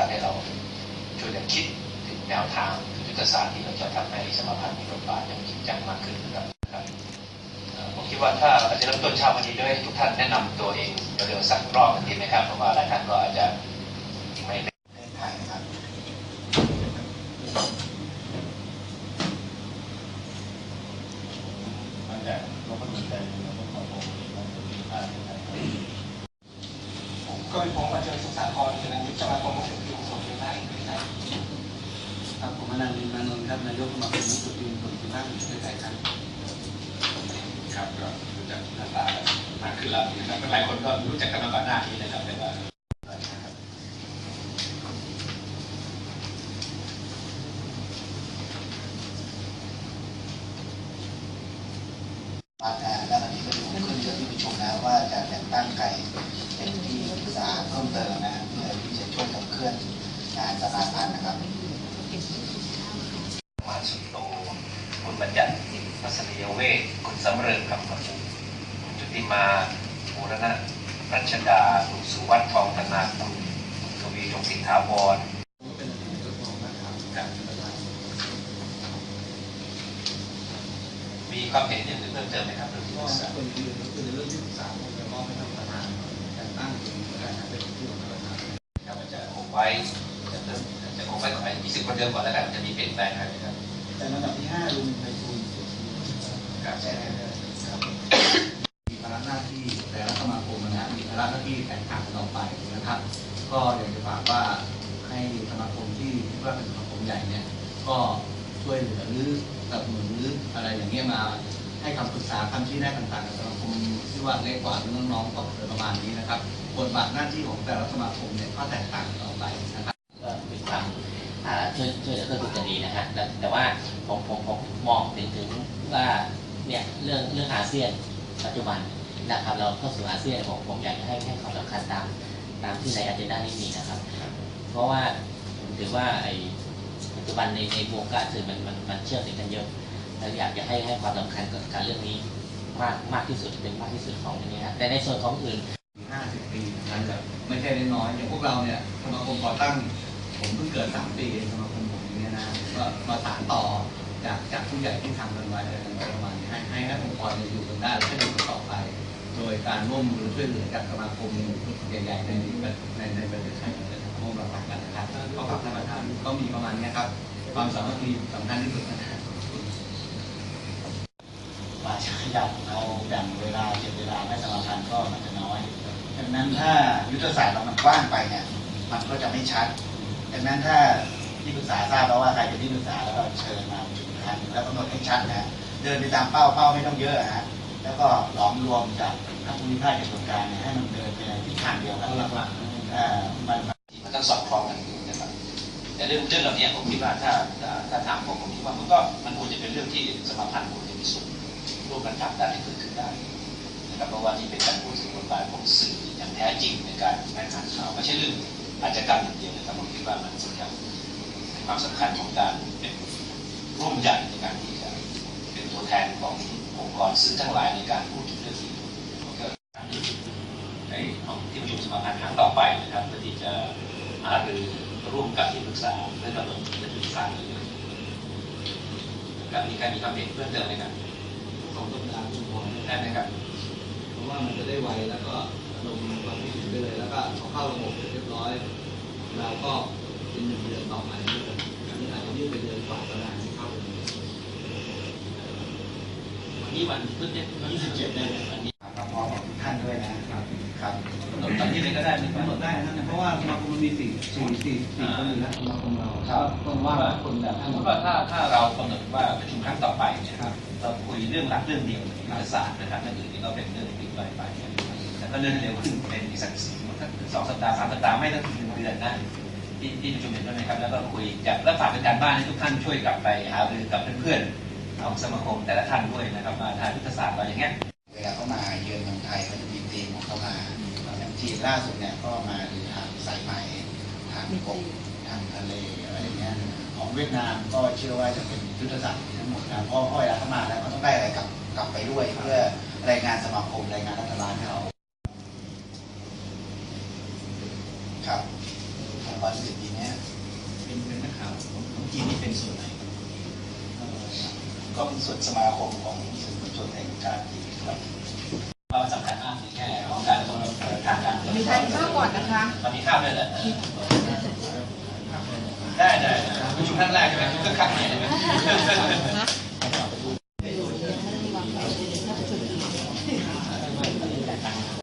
กันให้เราช่วยกันคิดถึงแนวทางยุทธศาสตร์ที่เราจะทำให้สมาพันธ์มีบทบาทอย่างจริงจังมากขึ้นนะครับผมคิดว่าถ้าอาจจะเริ่มต้นเช้าวันนี้ด้วยทุกท่านแนะนำตัวเองเร็วๆสักรอบนึงดีไหมครับเพราะว่าหลายท่านก็อาจจะไม่ได้ประเทศไทยนะครับมาจากโลกมันใจเราต้องขอบอกว่าจะมีค่าผมก็เป็นผมมาจอสุสาครเป็นนายกสมาคมผู้สูงอายุส่วนภูมิภาคแห่งประเทศไทย ครับผมอนันต์ลิมมานนท์ครับนายกสมาคมนักดนตรีคนที่ภาคแห่งประเทศไทยครับครับก็รู้จักหน้าตากันมากขึ้นแล้วนะครับหลายคนก็รู้จักกันมาก่อนหน้านี้นะครับแต่ว่าบมาอ่าแล้วอันนี้ก็ดูขึ้นเชิญที่ประชุมแล้วว่าจะแต่งตั้งใครเป็นที่ปรึกษาเพิ่มเติมนะเพื่อที่จะช่วยขับเคลื่อนงานสมาพันนะครับ มาสุดโต คุณบัญญัติพัศนียเวศคุณสำเริงคำประมูคุณจุติมาบูรณะรัชดาคุณสุวัฒน์ทองธนาคุณคุณทวีจงสินถาวรเป็นเจ้าของนะครับครับมีความเห็นอย่างอื่นเพิ่มเติมไหมครับเรื่องที่ปรึกษาคนที่ก็คือเรื่องที่ปรึกษาผมจะมอบให้ท่านประธานแต่ตั้งเป็นประธานเป็นผู้ของท่านประธานครับอาจจะคงไว้จะเริ่มจะคงไว้ก่อนไป20คนเดิมก่อนแล้วกันจะมีเปลี่ยนแปลงอะไรไหมครับ แต่ลำดับที่ห้าลุงไพฑูรย์เสียชีวิตครับใช่ครับมีภาระหน้าที่แต่ละสมาคมนะมีภาระหน้าที่แตกต่างกันออกไปนะครับ ก็อยากจะฝากว่าให้สมาคมที่ที่ว่าเป็นสมาคมใหญ่เนี่ย ก็ช่วยเหลือหรือสนับสนุนหรืออะไรอย่างเงี้ยมาให้คำปรึกษาคำชี้แนะต่างๆกับสมาคมที่ว่าเล็กกว่าหรือน้องๆก็ประมาณนี้นะครับบทบาทหน้าที่ของแต่ละสมาคมเนี่ยก็แตกต่างกันออกไปนะครับก็มีความช่วยช่วยเหลือเพื่อกูลกันดีนะฮะแต่ว่า ผมผมผมมองถึงถึงว่าเนี่ยเรื่องเรื่องอาเซียนปัจจุบันนะครับเราเข้าสู่อาเซียนผมผมอยากจะให้ให้ความสำคัญตามตามที่ในอ g e n d a นี้มีนะครับ เพราะว่าผมถือว่าไอปัจจุบันในในวงการสื่อมันมันมันเชื่อมถึงกันเยอะแล้วอยากจะให้ให้ความสำคัญกับการเรื่องนี้มากมากที่สุดเป็นมากที่สุดของอันนี้ฮะแต่ในส่วนของอื่นห้าสิบปีนั้นแบบไม่ใช่น้อยๆอย่างพวกเราเนี่ยสมาคมก่อตั้ง ผมเพิ่งเกิดสามปีเองสมาคมผมอย่างเงี้ยนะก็มาสานต่อ จากจากผู้ใหญ่ที่ทำกันไว้อะไรกันประมาณให้ให้ให้องค์กรอยู่กันได้แล้วก็อยู่กันต่อไป โดยการร่วมมือช่วยเหลือจากสมาคมใหญ่ๆในในในประเทศไทยนรับร่วมรับกันนะครับก็ฝากท่านประธานก็มีประมาณนี้ครับ ความสามัคคีสำคัญที่สุดนะครับมาใช้ยับเอาแบ่งเวลาเก็บเวลาไม่สมาพันธ์ก็มันจะน้อยดังนั้นถ้ายุทธศาสตร์เรามันกว้างไปเนี่ยมันก็จะไม่ชัดดังนั้นถ้าที่ปรึกษาทราบแล้วว่าใครเป็นที่ปรึกษาแล้วก็เชิญมา แล้วกำหนดให้ชัดนะเดินไปตามเป้าเป้าไม่ต้องเยอะฮะแล้วก็หลอมรวมจากทั้งภูมิภาคในส่วนกลางเนี่ยให้มันเดินไปในทิศทางเดียวกันหลักๆเอ่อมันที่มันต้องสอดคล้องกันนะครับแต่เรื่องเรื่องเหล่านี้ผมคิดว่าถ้าถ้าถามผมผมคิดว่ามันก็มันควรจะเป็นเรื่องที่สมาพันธ์ควรจะมีส่วนร่วมกันทำได้ให้เกิดขึ้นได้นะครับเพราะว่านี่เป็นการพูดถึงบทบาทของสื่ออย่างแท้จริงในการรายงานข่าวไม่ใช่เรื่องอาชญากรรมอย่างเดียวนะครับผมคิดว่ามันสำคัญความสำคัญของการเป็น ร่วมใจในการที่จะเป็นตัวแทนขององค์กรสื่อทั้งหลายในการพูดถึงเรื่องนี้ก็ในของที่ประชุมสมาพันธ์ครั้งต่อไปนะครับเพื่อที่จะหารือร่วมกับที่ปรึกษาเพื่อกำหนดนปรึกาเลยกับมีการมีความเห็นเพิ่มเติมไหมครับของต้นทางทุกคนได้ไหมครับเพราะว่ามันจะได้ไวแล้วก็ลงความคิดเห็นไปเลยแล้วก็เอาเข้าระบบเสร็จเรียบร้อย เราก็เป็นหนึ่งเดือนต่อไปนี่ก็อันนี้อาจจะยืดไปเดือนกว่าก็ได้ที่เข้าไป วันนี้วันพฤหัสวันที่สิบเจ็ดเนี่ยวันนี้ความพร้อมของทุกท่านด้วยนะครับครับกำหนดตอนนี้เลยก็ได้ไหมคกำรับหนดได้นะเพราะว่าสมาคมมันมีสี่สี่สี่สี่คนอยู่แล้วสมาคมเราต้องว่าคนแบบสทั้มงหมมดติว่าถ้าถ้าเรากำหนดว่าประชุมครั้งต่อไปเนี่ยครับเราคุยเรื่องหลักเรื่องเดียวยุทธศาสตร์นะครับนั่นอื่นก็เป็นเรื่องปิดไปไปแต่ก็เลื่อนเร็วขึ้นเป็นอีกสักสองสัปดาห์สามสัปดาห์ไม่ต้องถึงเดือนนะที่ที่ประชุมเห็นด้วยไหมครับแล้วก็คุยจับแล้วฝากเป็นการบ้านให้ทุกท่านช่วยกลับไปหารือกับเพื่อนๆ ของสมาคมแต่ละท่านด้วยนะครับมาทางยุทธศาสตร์เราอย่างเงี้ยเวลาเขามาเยือนเมืองไทยเขาจะมีธีมของเขามาอย่างจีนล่าสุดเนี่ยก็มาดูทางสายไหมทางกบทางทะเลอะไรอย่างเงี้ยของเวียดนามก็เชื่อว่าจะเป็นยุทธศาสตร์ทั้งหมดนะเพราะเวลาเขามาแล้วเขาต้องได้อะไรกลับกลับไปด้วยเพื่อรายงานสมาคมรายงานรัฐบาลให้เขา ก็มีส่วนสมาคมของสื่อมวลชนแห่งชาติครับว่ามันสำคัญมากในแง่ของการดำเนินทางการเมืองมีทานข้าวก่อนนะคะมันมีข้าวด้วยเหรอได้ได้ประชุมท่านแรกใช่ไหมก็ขัดเนี่ยใช่ไหม